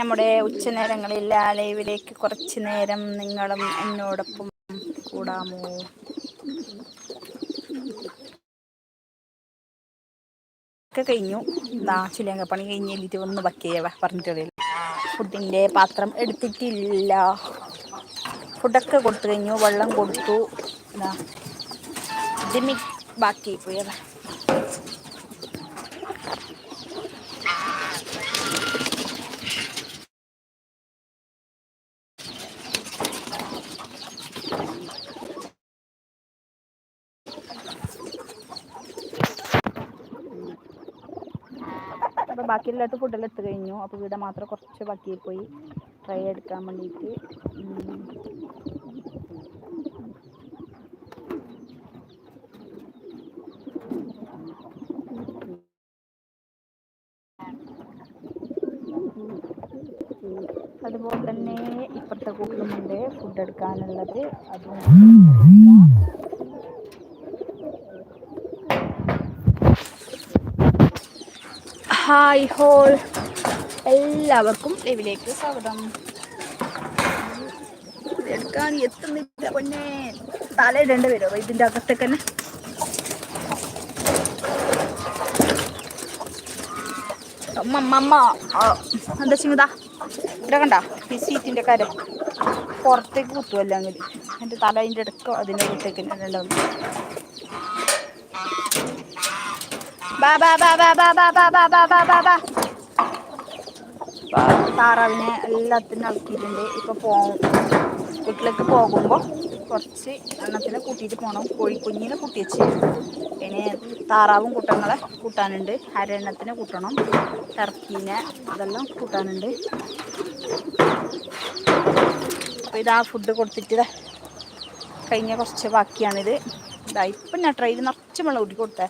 നമ്മുടെ ഉച്ചനേരങ്ങളിൽ ലൈവിലേക്ക് കുറച്ച് നേരം നിങ്ങളും എന്നോടൊപ്പം കൂടാമോ? ഒക്കെ കഴിഞ്ഞു. ദാ ചിലങ്ക പണി കഴിഞ്ഞിട്ട് ഒന്ന് ബക്കിയവ പറഞ്ഞിട്ടുള്ളിൽ ഫുഡിന്റെ പാത്രം എടുത്തിട്ടില്ല. ഫുഡൊക്കെ കൊടുത്തു കഴിഞ്ഞു വെള്ളം കൊടുത്തു. ഇതിമി ബാക്കി പോയവ അപ്പോൾ ബാക്കിയെല്ലാത്ത ഫുഡെല്ലാം എടുത്തു കഴിഞ്ഞു. അപ്പോൾ ഇവിടെ മാത്രം കുറച്ച് ബാക്കി പോയി ട്രൈ എടുക്കാൻ വേണ്ടിയിട്ട്. അതുപോലെ തന്നെ ഇപ്പുറത്തെ കൂട്ടിലുമുണ്ട് ഫുഡ് എടുക്കാനുള്ളത്. അതും ഹായ് ഹോൾ. എല്ലാവർക്കും ലൈവിലേക്ക് സ്വാഗതം. എടുക്കാൻ എത്തുന്നില്ല പൊന്നെ. തലയിടേണ്ടി വരുമോ ഇതിന്റെ അകത്തേക്ക് തന്നെ. അമ്മമ്മ അമ്മ അമ്മ. എന്താ ചിങ്ങതാ ഇവിടെ കണ്ട? ഈ സീറ്റിന്റെ കാര്യം. പുറത്തേക്ക് കുത്തുമല്ലോ അങ്ങനെ എന്റെ തല അതിന്റെ ഇടയ്ക്കോ അതിന്റെ അകത്തേക്ക് രണ്ടാവും ബാ ബാ ബാ ബാ ബാ ബാ ബാ ബാ ബാ ബാ ബാ ബാ താറാവിനെ എല്ലാത്തിനും ഇളക്കിയിട്ടുണ്ട് ഇപ്പോൾ പോകും വീട്ടിലേക്ക് പോകുമ്പോൾ കുറച്ച് എണ്ണത്തിനെ കൂട്ടിയിട്ട് പോകണം കോഴിക്കുഞ്ഞിനെ കൂട്ടിവെച്ച് പിന്നെ താറാവും കുട്ടങ്ങളെ കൂട്ടാനുണ്ട് അരെണ്ണത്തിനെ കൂട്ടണം ടർക്കീനെ അതെല്ലാം കൂട്ടാനുണ്ട് അപ്പോൾ ഇതാ ഫുഡ് കൊടുത്തിട്ട് കഴിഞ്ഞ കുറച്ച് ബാക്കിയാണിത് ഇതാ ഇപ്പം ഞാൻ ട്രെയിൽ നിറച്ച് വെള്ളം കൂട്ടി കൊടുത്തേ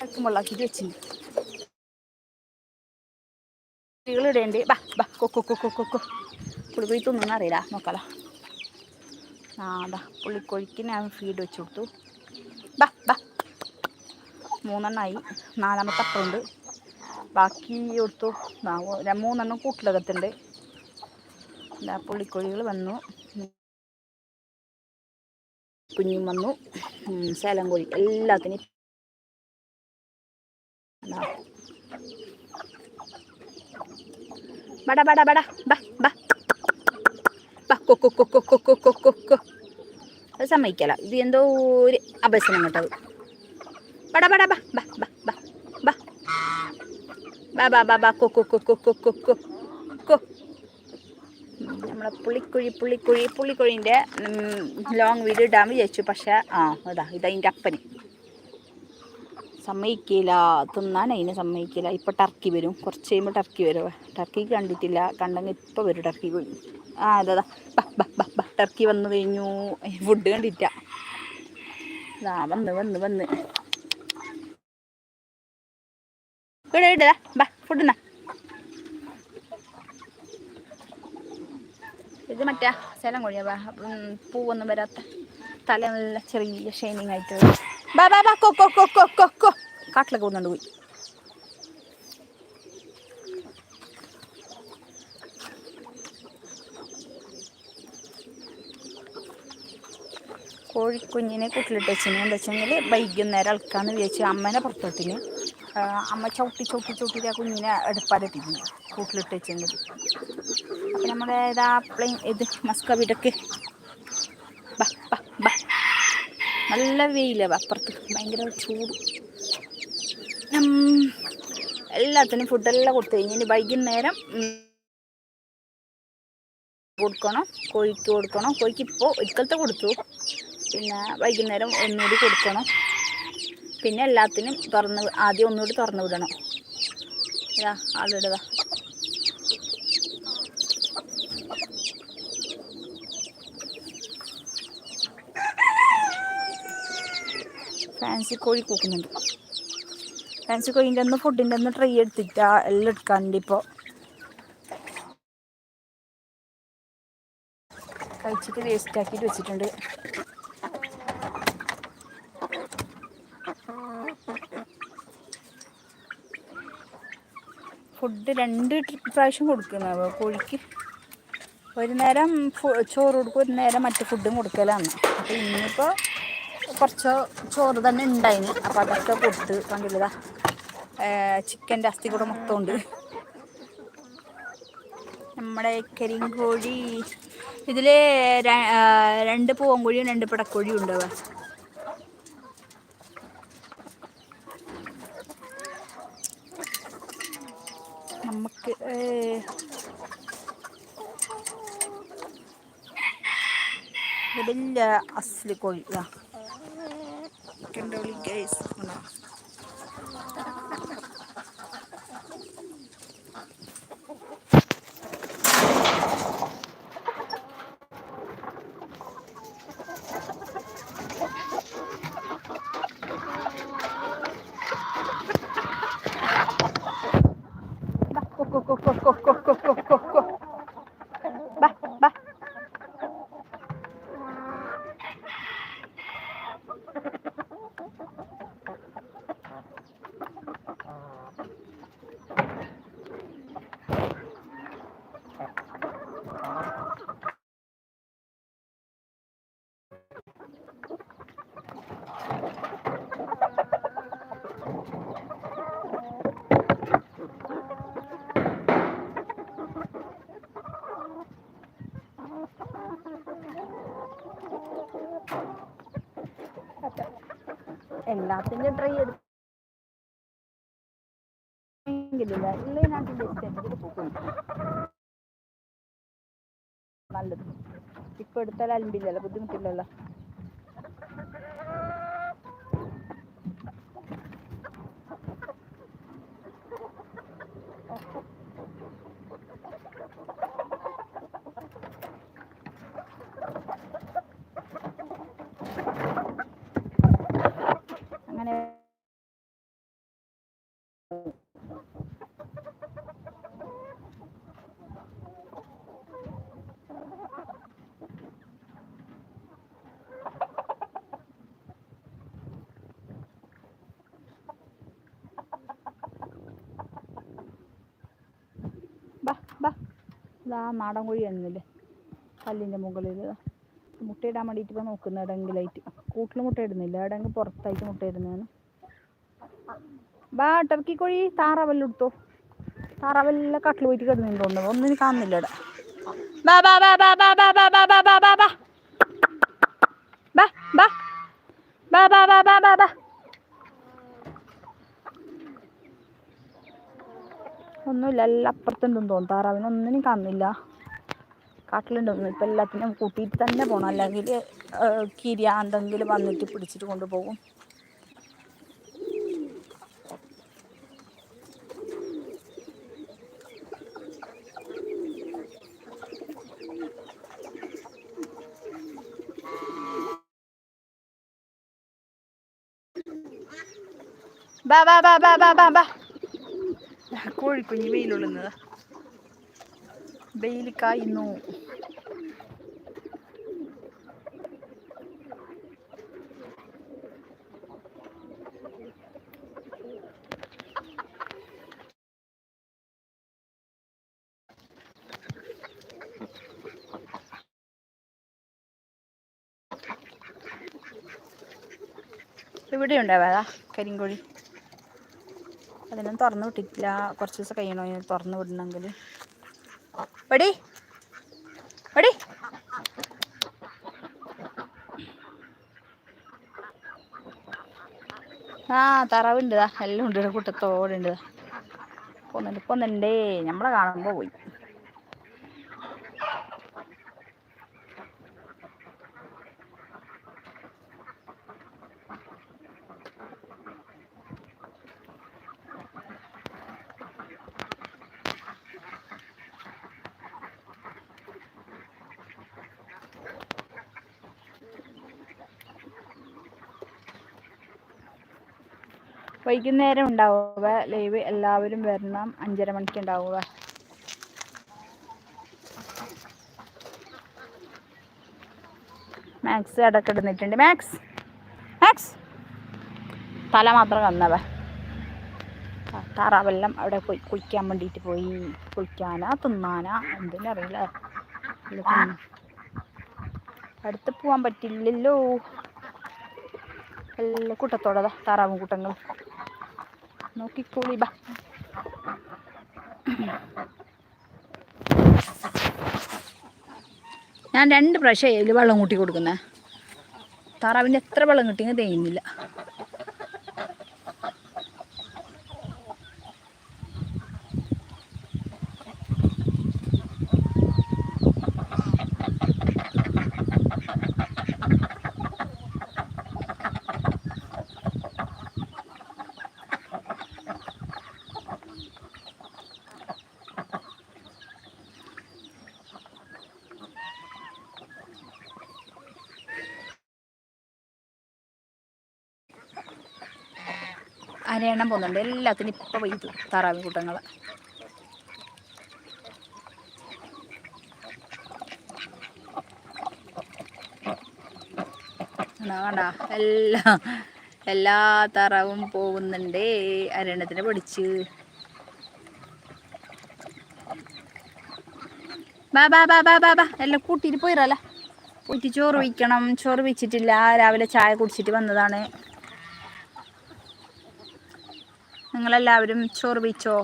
അല്പം വെള്ളമാക്കിയിട്ട് വെച്ചിട്ടുണ്ട് കുട്ടികളിടേണ്ട ബാ ബാ കൊക്കോ കൊക്കോ കൊക്കോ പുളിക്കോഴി തിന്നൊന്നും അറിയില്ല. നോക്കാലോ. ആ അതാ ഞാൻ ഫീഡ് വെച്ച് കൊടുത്തു. ബാ ബാ. മൂന്നെണ്ണമായി നാലാമത്തെ അപ്പുണ്ട് ബാക്കി കൊടുത്തു. മൂന്നെണ്ണം കൂട്ടിലകത്തുണ്ട്. എന്താ പുള്ളിക്കോഴികൾ വന്നു. കുഞ്ഞും വന്നു. സേലം കോഴി. എല്ലാത്തിനും ബട കൊ കൊ കൊ കൊ കൊ കൊ കൊ കൊ ko. അത് സമ്മതിക്കല ഇത് എന്തോ ഒരു അഭ്യസനം കേട്ടത് ബട ബട ബ ബ ബ ബ ബ ബ ബ ബ ബ കൊ കൊ കൊ കൊ കൊ കൊ കൊ കൊ നമ്മളെ പുള്ളിക്കുഴി പുള്ളിക്കുഴി പുള്ളിക്കുഴീന്റെ ലോങ് വീഡിയോ ഇടാൻ വിചാരിച്ചു പക്ഷേ ആ അതാ ഇതതിന്റെ അപ്പന് സമ്മതിക്കില്ല. തിന്നാൻ അതിനെ സമ്മതിക്കില്ല. ഇപ്പോൾ ടർക്കി വരും. കുറച്ച് കഴിയുമ്പോൾ ടർക്കി വരും. ടർക്കി കണ്ടിട്ടില്ല. കണ്ടെങ്കിൽ ഇപ്പോൾ വരും ടർക്കി ആ അതാ ടർക്കി വന്നു കഴിഞ്ഞു. ഫുഡ് കണ്ടിട്ട വന്ന് വന്ന് വന്ന്. ഇടാ ബാ ഫുഡ് ഇത് മറ്റേ സ്ഥലം കൊഴിയാ. പൂവൊന്നും വരാത്ത തല നല്ല ചെറിയ ഷൈനിങ് ആയിട്ട് ബാ ബാ ബാ കൊ കൊ കൊ കൊ കൊ കൊ. കാട്ടിലൊക്കെ പോകുന്നുണ്ട് പോയി. കോഴിക്കുഞ്ഞിനെ കൂട്ടിലിട്ട് വെച്ചിന്. എന്താ വെച്ചെങ്കിൽ വൈകുന്നേരം അളക്കാന്ന് വിചാരിച്ച് അമ്മേനെ പുറത്തോട്ടിന്. അമ്മ ചവിട്ടി ചവിട്ടി ചവിട്ടിട്ട് ആ കുഞ്ഞിനെ എടുപ്പാലെത്തിക്കുന്നു കൂട്ടിലിട്ട് വെച്ചെങ്കിൽ അപ്പം നമ്മുടെ ഇതാ പ്ലെയിൻ ഇത് ബാ ബാ നല്ല വെയിലാണ് അപ്പുറത്ത്. ഭയങ്കര ചൂട്. എല്ലാത്തിനും ഫുഡെല്ലാം കൊടുത്തു കഴിഞ്ഞ് ഇനി വൈകുന്നേരം കൊടുക്കണം കോഴിക്ക് കൊടുക്കണം. കോഴിക്ക് ഇപ്പോൾ ഒരിക്കലത്തെ കൊടുത്തു. പിന്നെ വൈകുന്നേരം ഒന്നുകൂടി കൊടുക്കണം. പിന്നെ എല്ലാത്തിനും തുറന്ന് ആദ്യം ഒന്നുകൂടി തുറന്നു വിടണം. ഇതാ ആളിടുക. ഫാൻസി കോഴി കൂക്കുന്നുണ്ട്. ഫാൻസി കോഴിന്റെ ഒന്ന് ഫുഡിന്റെ ഒന്ന് ട്രൈ എടുത്തിട്ടാ എല്ലാം എടുക്കാറുണ്ട് ഇപ്പോൾ കഴിച്ചിട്ട് വേസ്റ്റ് ആക്കിയിട്ട് വെച്ചിട്ടുണ്ട്. ഫുഡ് രണ്ട് പ്രാവശ്യം കൊടുക്കുന്നത് കോഴിക്ക് ഒരു നേരം ചോറ് കൊടുക്കും ഒരു നേരം മറ്റു ഫുഡും കൊടുക്കലാണ്. അപ്പോൾ ഇന്നിപ്പോൾ കുറച്ച് ചോറ് തന്നെ ഉണ്ടായിന് അപ്പോൾ അതൊക്കെ കൊടുത്ത് കണ്ടില്ലതാ ചിക്കന്റെ അസ്ഥി കൂടെ മൊത്തം ഉണ്ട് നമ്മുടെ കരിങ്കോഴി ഇതിൽ രണ്ട് പൂവൻകോഴിയും രണ്ട് പിടക്കോഴിയും ഉണ്ടാവുക നമുക്ക് ഇതില്ല അസ്ലി കോഴി Can only guys. Una. എല്ലാത്തിന്റെ ട്രൈ എടുത്ത് നല്ലത്. ഇപ്പൊ എടുത്താൽ അലമ്പില്ലല്ലോ ബുദ്ധിമുട്ടില്ലല്ലോ അങ്ങനെ ബാ ബാ ഇതാ നാടൻ കോഴി എന്നില്ലേ കല്ലിന്റെ മുകളിൽ. മുട്ടയിടാൻ വേണ്ടിയിട്ട് ഇപ്പോൾ നോക്കുന്നത് എവിടെയെങ്കിലായിട്ട് കൂട്ടിൽ മുട്ട ഇടുന്നില്ല പുറത്തായിട്ട് മുട്ട ഇടുന്നതാണ് ബാ ടർക്കി കോഴി താറാവെല്ലാം എടുത്തോ താറാവെല്ലാം കട്ടിൽ പോയിട്ട് കിടന്നിട്ടുണ്ടോ ഒന്നിനും കാണുന്നില്ല ഇവിടെ ബാ ബാ ബാ ബാ ബാ ബാ ബാ ബാ ബാ ബാ ബാ ബാ ബാ ബാ ബാ ബാ ബാ ബാ ബാ ഒന്നുമില്ല എല്ലാം അപ്പുറത്തുണ്ടെന്ന് തോന്നുന്നു. താറാവിന് ഒന്നിനും കാണുന്നില്ല കാട്ടിലുണ്ടെന്ന് ഇപ്പം എല്ലാത്തിനും കൂട്ടിയിട്ട് തന്നെ പോകണം അല്ലെങ്കിൽ കിരിയ എന്തെങ്കിലും വന്നിട്ട് പിടിച്ചിട്ട് കൊണ്ടുപോകും. ബാ ബാ ബാ ബാ ബാ ബാ. കോഴിക്കുഞ്ഞ് വെയിലുള്ളുന്നത്. വെയിൽ കായുന്നു ഇവിടെ ഉണ്ടാവാതാ കരിങ്കോഴി. അതിനും തുറന്നു വിട്ടിട്ടില്ല. കുറച്ച് ദിവസം കഴിയണോ? തുറന്നു വിടണമെങ്കിൽ. പടി പടി ആ തറവുണ്ട് എല്ലാം ഉണ്ട് കൂട്ടത്തോടുണ്ട് പോന്നുണ്ട് പോന്നുണ്ടേ. നമ്മളെ കാണുമ്പോൾ പോയി. വൈകുന്നേരം ഉണ്ടാവുക. ലൈവ് എല്ലാവരും വരണം. അഞ്ചര മണിക്ക് ഉണ്ടാവുക. മാക്സ് അടക്കിടുന്നിട്ടുണ്ട് മാക്സ്. മാക്സ്. തല മാത്രം കന്നവ. താറാവെല്ലാം അവിടെ പോയി കുളിക്കാൻ വേണ്ടിയിട്ട് പോയി. കുളിക്കാനാ തിന്നാനാ എന്തിനറിയില്ല. അടുത്ത് പോവാൻ പറ്റില്ലല്ലോ. എല്ലാ കൂട്ടത്തോടെ താറാവും കൂട്ടങ്ങൾ നോക്കിക്കോളി ബാ. ഞാൻ രണ്ട് പ്രാവശ്യം അതിൽ വെള്ളം കൂട്ടി കൊടുക്കുന്നേ. താറാവിന്റെ എത്ര വെള്ളം കിട്ടിയെങ്കിൽ തേയുന്നില്ല. അരയണ്ണം പോകുന്നുണ്ട്. എല്ലാത്തിനും ഇപ്പൊ പെയ്തു താറാവ് കൂട്ടങ്ങൾ എല്ലാ എല്ലാ താറാവും പോകുന്നുണ്ട്. അരയണത്തിനെ പൊടിച്ച്. ബാ ബാ ബാ ബാ ബാ ബാ. എല്ലാം കൂട്ടിയിട്ട് പോയിരല്ല പോയിട്ട് ചോറ് വയ്ക്കണം. ചോറ് വെച്ചിട്ടില്ല. രാവിലെ ചായ കുടിച്ചിട്ട് വന്നതാണ്. നിങ്ങളെല്ലാവരും ചോറ് വെച്ചോ?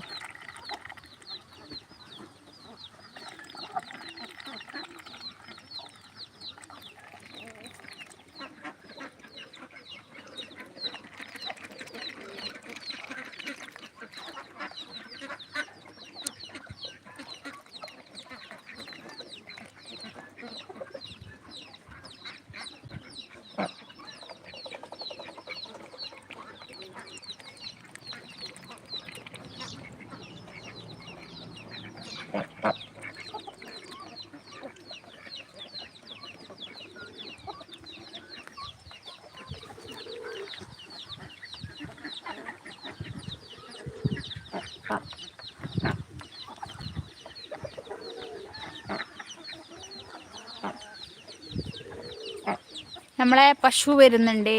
നമ്മളെ പശു വരുന്നുണ്ട്.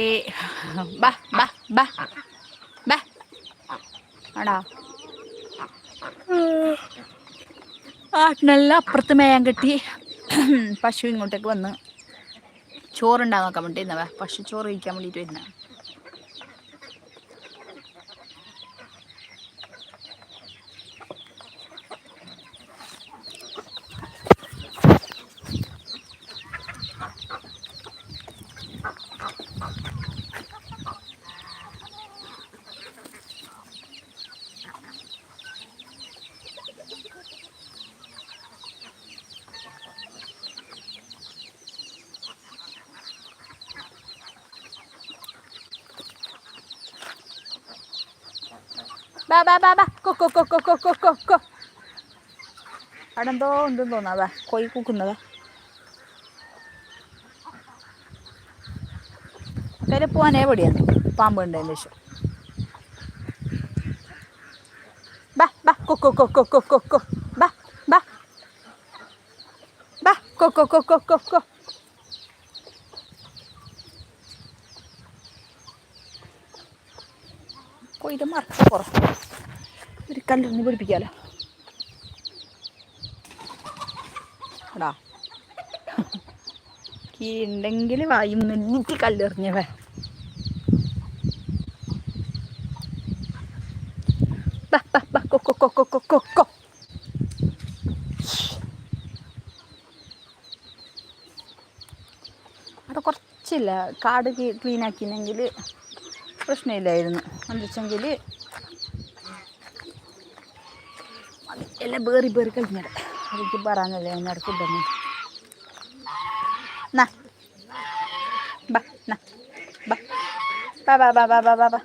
ബാ ബാ ബാ ബാ. ആടാ. ആട്ടിനെല്ലാം അപ്പുറത്ത് മേയാൻ കെട്ടി പശു ഇങ്ങോട്ടേക്ക് വന്ന്. ചോറുണ്ടാകാൻ നോക്കാൻ വേണ്ടി പശു ചോറ് കഴിക്കാൻ വേണ്ടിയിട്ട് വരുന്ന ബാ ബാ ബാ ബാ കൊ കൊ കൊ കൊ കൊ കൊ കൊ കൊ അവിടെ എന്തോ ഉണ്ടെന്ന് തോന്നാ കൊയ് കൂക്കുന്നതാ കയ്യിൽ പോവാനേ എവിടെയാണ് പാമ്പ് ഉണ്ടതിന് ശേഷം ബാ ബാ കൊ കൊ കൊ കൊ കൊ കൊ കൊ ബാ ബാ ബാ കൊ കൊ കൊ കൊ കൊ കൊ അപ്പോൾ ഇത് മറക്കാൻ കുറവ് ഒരു കല്ലൊന്ന് പിടിപ്പിക്കാലോ. എടാ. കീഴുണ്ടെങ്കിൽ വായും നിന്നിട്ട് കല്ലെറിഞ്ഞവേ. അവിടെ കുറച്ചില്ല. കാട് ക്ലീനാക്കിയില്ലെങ്കിൽ പ്രശ്നമില്ലായിരുന്നു. എന്നുവെച്ചെങ്കിൽ എല്ലാം ബേറി ബേറി കഴിഞ്ഞിട എനിക്ക് പറയാനല്ലേ എന്നോട് ഫുഡൊന്നും നാ. ബാ നാ. ബാ ബാ ബാ ബാ ബാ ബാ.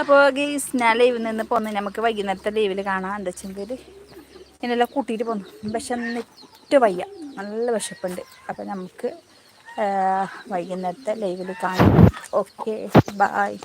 അപ്പോൾ ഗെയ്സ് ഞാൻ ലൈവിൽ നിന്ന് പോന്ന് നമുക്ക് വൈകുന്നേരത്തെ ലൈവിൽ കാണാം. എന്താ വെച്ചെങ്കിൽ ഇങ്ങനെല്ലാം കൂട്ടിയിട്ട് പോന്നു. വിശന്നിട്ട് വയ്യ. നല്ല വിശപ്പുണ്ട്. അപ്പോൾ നമുക്ക് വൈകുന്നേരത്തെ ലൈവിൽ കാണാം. Okay bye